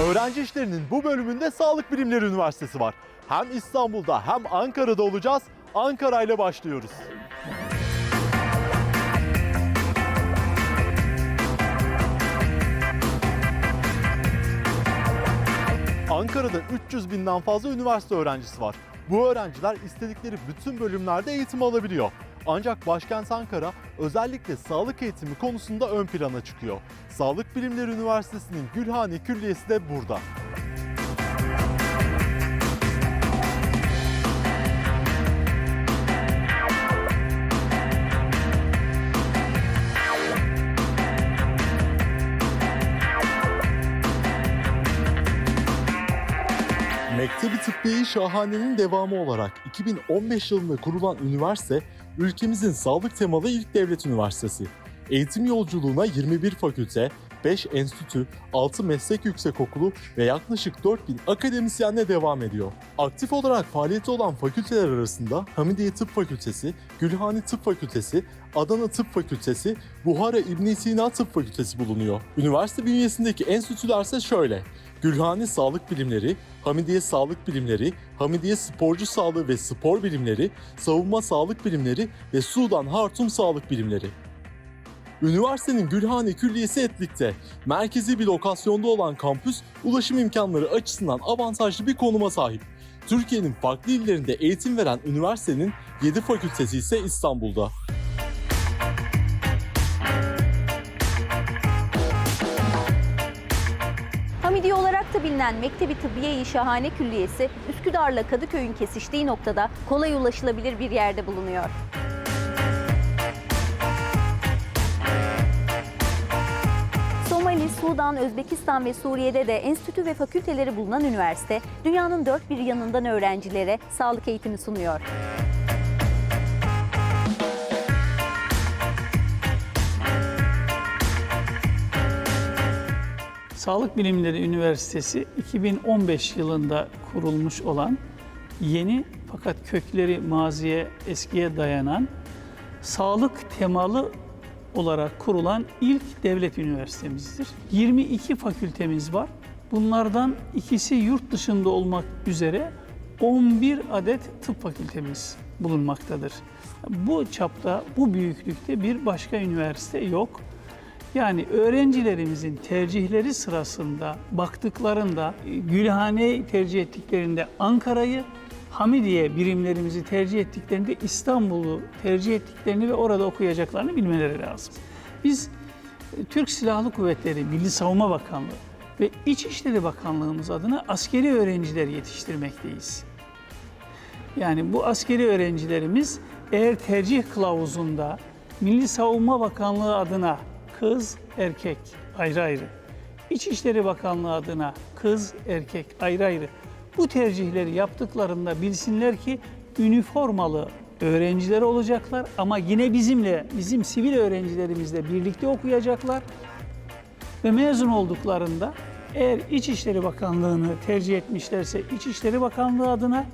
Öğrenci işlerinin bu bölümünde Sağlık Bilimleri Üniversitesi var. Hem İstanbul'da hem Ankara'da olacağız. Ankara ile başlıyoruz. Ankara'da 300 binden fazla üniversite öğrencisi var. Bu öğrenciler istedikleri bütün bölümlerde eğitim alabiliyor. Ancak başkent Ankara özellikle sağlık eğitimi konusunda ön plana çıkıyor. Sağlık Bilimleri Üniversitesi'nin Gülhane Külliyesi de burada. Mektebi Tıbbiye Şahane'nin devamı olarak 2015 yılında kurulan üniversite, ülkemizin sağlık temalı ilk devlet üniversitesi. Eğitim yolculuğuna 21 fakülte, 5 enstitü, 6 meslek yüksekokulu ve yaklaşık 4000 akademisyenle devam ediyor. Aktif olarak faaliyeti olan fakülteler arasında Hamidiye Tıp Fakültesi, Gülhane Tıp Fakültesi, Adana Tıp Fakültesi, Buhara İbn Sina Tıp Fakültesi bulunuyor. Üniversite bünyesindeki enstitüler ise şöyle. Gülhane Sağlık Bilimleri, Hamidiye Sağlık Bilimleri, Hamidiye Sporcu Sağlığı ve Spor Bilimleri, Savunma Sağlık Bilimleri ve Sudan Hartum Sağlık Bilimleri. Üniversitenin Gülhane Külliyesi Etlik'te. Merkezi bir lokasyonda olan kampüs, ulaşım imkanları açısından avantajlı bir konuma sahip. Türkiye'nin farklı illerinde eğitim veren üniversitenin 7 fakültesi ise İstanbul'da. Bilinen Mektebi Tıbbiye-i Şahane Külliyesi, Üsküdar'la Kadıköy'ün kesiştiği noktada kolay ulaşılabilir bir yerde bulunuyor. Somali, Sudan, Özbekistan ve Suriye'de de enstitü ve fakülteleri bulunan üniversite, dünyanın dört bir yanından öğrencilere sağlık eğitimi sunuyor. Sağlık Bilimleri Üniversitesi 2015 yılında kurulmuş olan yeni fakat kökleri maziye eskiye dayanan sağlık temalı olarak kurulan ilk devlet üniversitemizdir. 22 fakültemiz var. Bunlardan ikisi yurt dışında olmak üzere 11 adet tıp fakültemiz bulunmaktadır. Bu çapta, bu büyüklükte bir başka üniversite yok. Yani öğrencilerimizin tercihleri sırasında baktıklarında e, Gülhane tercih ettiklerinde Ankara'yı, Hamidiye birimlerimizi tercih ettiklerinde İstanbul'u tercih ettiklerini ve orada okuyacaklarını bilmeleri lazım. Biz e, Türk Silahlı Kuvvetleri, Milli Savunma Bakanlığı ve İçişleri Bakanlığımız adına askeri öğrenciler yetiştirmekteyiz. Yani bu askeri öğrencilerimiz eğer tercih kılavuzunda Milli Savunma Bakanlığı adına kız, erkek ayrı ayrı, İçişleri Bakanlığı adına kız, erkek ayrı ayrı. Bu tercihleri yaptıklarında bilsinler ki üniformalı öğrenciler olacaklar ama yine bizimle, bizim sivil öğrencilerimizle birlikte okuyacaklar. Ve mezun olduklarında eğer İçişleri Bakanlığı'nı tercih etmişlerse İçişleri Bakanlığı adına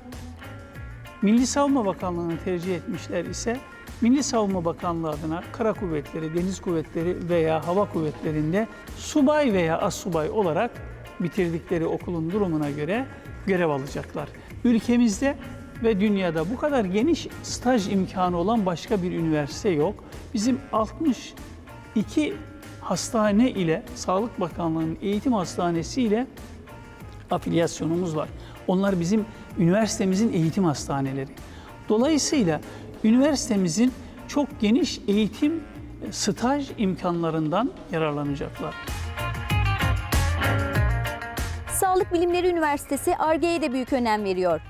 Milli Savunma Bakanlığı'nı tercih etmişler ise Milli Savunma Bakanlığı adına Kara Kuvvetleri, Deniz Kuvvetleri veya Hava Kuvvetleri'nde subay veya assubay olarak bitirdikleri okulun durumuna göre görev alacaklar. Ülkemizde ve dünyada bu kadar geniş staj imkanı olan başka bir üniversite yok. Bizim 62 hastane ile Sağlık Bakanlığı'nın eğitim hastanesi ile afilyasyonumuz var. Onlar bizim üniversitemizin eğitim hastaneleri. Dolayısıyla üniversitemizin çok geniş eğitim staj imkanlarından yararlanacaklar. Sağlık Bilimleri Üniversitesi ARGE'ye de büyük önem veriyor.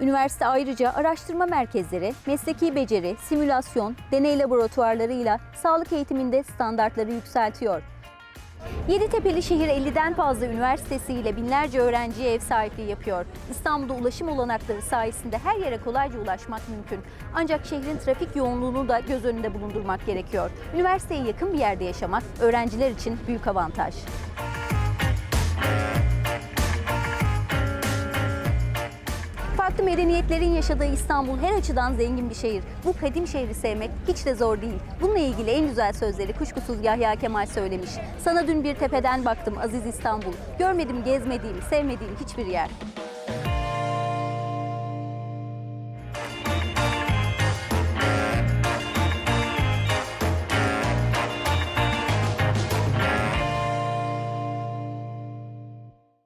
Üniversite ayrıca araştırma merkezleri, mesleki beceri, simülasyon, deney laboratuvarlarıyla sağlık eğitiminde standartları yükseltiyor. Yeditepe'li şehir 50'den fazla üniversitesiyle binlerce öğrenciye ev sahipliği yapıyor. İstanbul'da ulaşım olanakları sayesinde her yere kolayca ulaşmak mümkün. Ancak şehrin trafik yoğunluğunu da göz önünde bulundurmak gerekiyor. Üniversiteye yakın bir yerde yaşamak öğrenciler için büyük avantaj. Farklı medeniyetlerin yaşadığı İstanbul her açıdan zengin bir şehir. Bu kadim şehri sevmek hiç de zor değil. Bununla ilgili en güzel sözleri kuşkusuz Yahya Kemal söylemiş. Sana dün bir tepeden baktım aziz İstanbul. Görmedim gezmediğim, sevmediğim hiçbir yer.